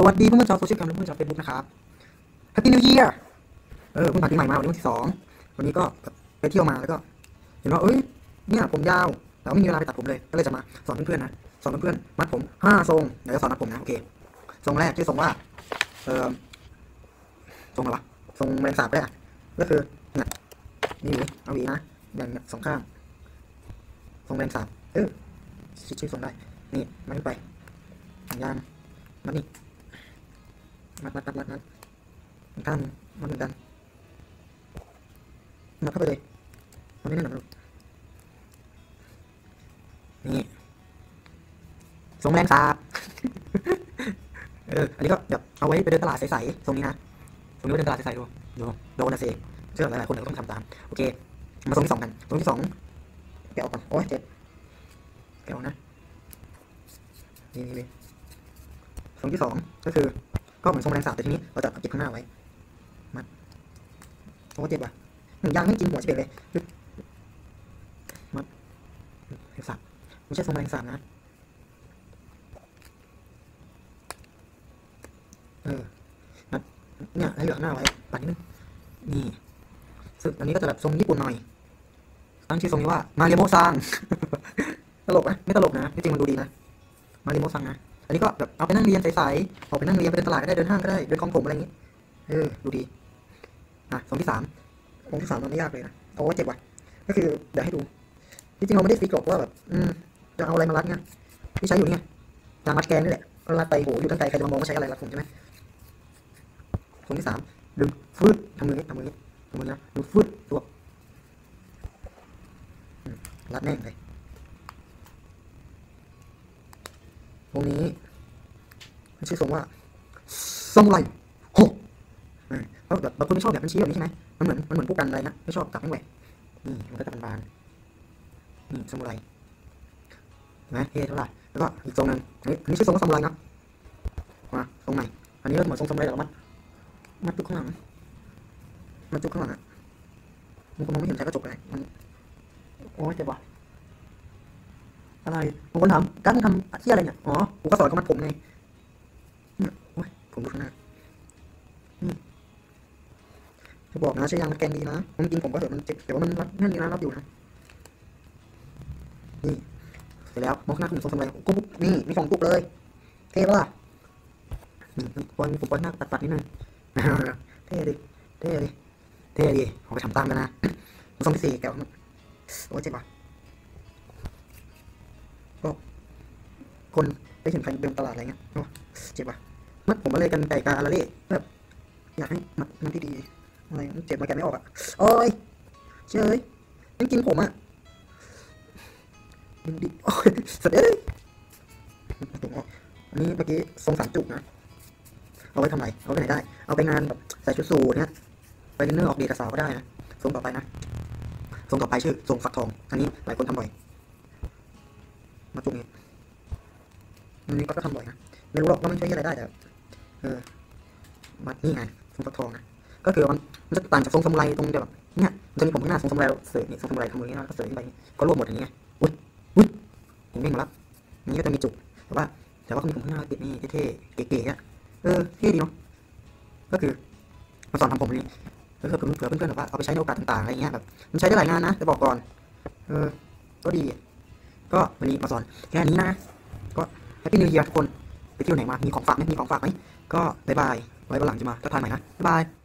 สวัสดีเพื่อนๆชาวโซเชียลแคมและเพื่อนๆชาวเฟซบุ๊กนะครับ Happy New Year เออเพิ่งผ่านปีใหม่มาวันนี้วันที่สองวันนี้ก็ไปเที่ยวมาแล้วก็ เห็นว่าเอ้ยเนี่ยผมยาว แต่ว่าไม่มีเวลาไปตัดผมเลย ก็เลยจะมาสอนเพื่อนๆนะ สอนเพื่อนๆมัดผมห้าทรงเดี๋ยวจะสอนมัดผมนะโอเคทรงแรกชื่ทรงว่า เออทรงอะไรวะทรงแมลงสาบแรกก็คือเนี่ยนี่หวีเอาหวีนะแบ่งสองข้างทรงแมลงสาบเออชื่อชื่อทรงได้ นี่มันไปย่างมัดนี่ มัดมัดมัดมัดมัดข้างมัดเหมือนกันมัดเข้าไปเลยมันไม่แน่นหนาลูกนี่ทรงแมงสาบเอออันนี้ก็แบบเอาไว้ไปเดินตลาดใสๆทรงนี้นะทรงนี้ไปเดินตลาดใสๆดูดูโดนนะเซเชื่อหลายๆคนเดี๋ยวต้องทำตามโอเค มาทรงที่สองกันทรงที่สองแกะออกก่อนโอ้ยเจ็บแกะออกนะนี่นี่นี่ทรงที่สองก็คือ ก็เหมือนทรงแมลงสาบแต่ทีนี้เราจะเก็บข้างหน้าไว้มัดโอ้เจ็บว่ะหนึ่งยางไม่กินหัวเฉยเลยมัดแมลงสาบไม่ใช่ทรงแมลงสาบนะเออมัดเนี่ยให้เหลือหน้าไว้ปัดนิดนึงนี่ซึ่งอันนี้ก็จะแบบทรงญี่ปุ่นหน่อยตั้งชื่อทรงนี้ว่ามาเรโมซังตลกไหมไม่ตลกนะจริงมันดูดีนะมาเรโมซังนะ อันนี้ก็แบบเอาไปนั่งเรียนใสๆออกไปนั่งเรียนไปเดินตลาดก็ได้เดินห้างก็ได้เดินคลองผมอะไรอย่างงี้ เออดูดีอะทรงที่สามทรงที่สามมันไม่ยากเลยนะโอ้เจ็บว่ะก็คือเดี๋ยวให้ดูที่จริงเราไม่ได้ฟิกหรอกว่าแบบอืมจะเอาอะไรมารัดเนี่ยที่ใช้อยู่เนี่ยยางมัดแกนนี่แหละก็รัดไปโหอยู่ตั้งไกลใครจะมามองว่าใช้อะไรรัดผมใช่ไหมทรงที่สามดึงฟืดทำมือนี้ทำมือนี้ทำมือนี้นะดึงฟืดตัวรัดแน่นเลย ตรงนี้มันชื่อทรงว่าซามูไรโฮเออเพราะแบบบางคนไม่ชอบแบบมันชี้แบบนี้ใช่ไหมมันเหมือนมันเหมือนพวกกันอะไรนะไม่ชอบตับไม่แหวกนี่มันก็จะเป็นบานๆนี่ซามูไรนไหมเท่เท่าไหร่แล้วก็อีกทรงหนึงอันนี้อันนี้ชื่อทรงว่าซามูไรนะมาทรงใหม่อันนี้ก็เหมือนทรงซามูไรแต่เรามัดมัดจุกข้างหลังมัดจุกข้างหลังอะมันก็มองไม่เห็นใช้กระจกเลยมันโอ้ยเจ็บว่ะ อะไรบางคนถามการทำเที่อะไรเนี่ย อ๋อกูก็สอนเขามัดผมไงเนี่ยโอ้ยผมดูข้างหน้าจะบอกนะใช้ยางมัดแกนดีนะมันจริงผมก็เถอะมันเจ็บแต่ว่ามันรัดแน่นดีนะรับอยู่นะ นี่เสร็จแล้วมองข้างหน้าคุณทรงทำอะไรกุ๊บนี่มีสองกุ๊บเลย เท่ปะล่ะนี่ปอนผมปอนหน้าตัดตัดนิดนึงเท่ดิ เท่ดิ เท่ดิเอาไปทำตามกันนะทรงที่สี่แกวโอ้เจ็บว่ะ ก็คนได้เห็นใครเดินตลาดอะไรเงี้ยโอ้เจ็บว่ะมัดผมมาเลยกันไก่กาอาราเล่แบบอยากให้มัดมันที่ดีอะไรเจ็บมาแกไม่ออกอะโอ้ยเชยมันกินผมอะมันดิโอ้ยสัตว์เอ้ยถุงออกอันนี้เมื่อกี้ทรงสามจุกนะเอาไว้ทำไรเอาไปไหนได้ เอาไปงานแบบใส่ชุดสูทเนี้ยไปดินเนอร์ออกเดทกับสาวก็ได้นะทรงต่อไปนะทรงต่อไปชื่อทรงฟักทองอันนี้หลายคนทำบ่อย มาจุกนี้อันนี้ก็ทำบ่อยนะ ไม่รู้หรอกว่ามันใช้อะไรได้แต่ เออมานี่ไงทรงฟักทองนะก็คือมันมันจะต่างจากทรงซามูไรตรงแบบเนี่ยจะมีผมข้างหน้าทรงซามูไรเสยนี่ทรงซามูไรทำมือนี้แล้วก็เสยขึ้นไปก็รวบหมดอย่างเงี้ยอุ้ยอุ้ยผมเด้งมาแล้วอันนี้ก็จะมีจุกแต่ว่า แต่ว่าเขามีผมข้างหน้าติดนี่เท่ๆเก๋ๆอะเออเท่ดีเนาะก็คือมาสอนทำผมนี่ก็คือเผื่อเพื่อนๆแบบว่าเอาไปใช้ในโอกาสต่างๆอะไรเงี้ยแบบมันใช้ได้หลายงานนะจะบอกก่อน เออ ก็ดี ก็วันนี้มาสอนแค่นี้นะ ก็แฮปปี้นิวเยียร์ทุกคน ไปเที่ยวไหนมา มีของฝากไหมมีของฝากไหม ก็บายบาย ไว้วันหลังจะมาทักทายใหม่นะบายบาย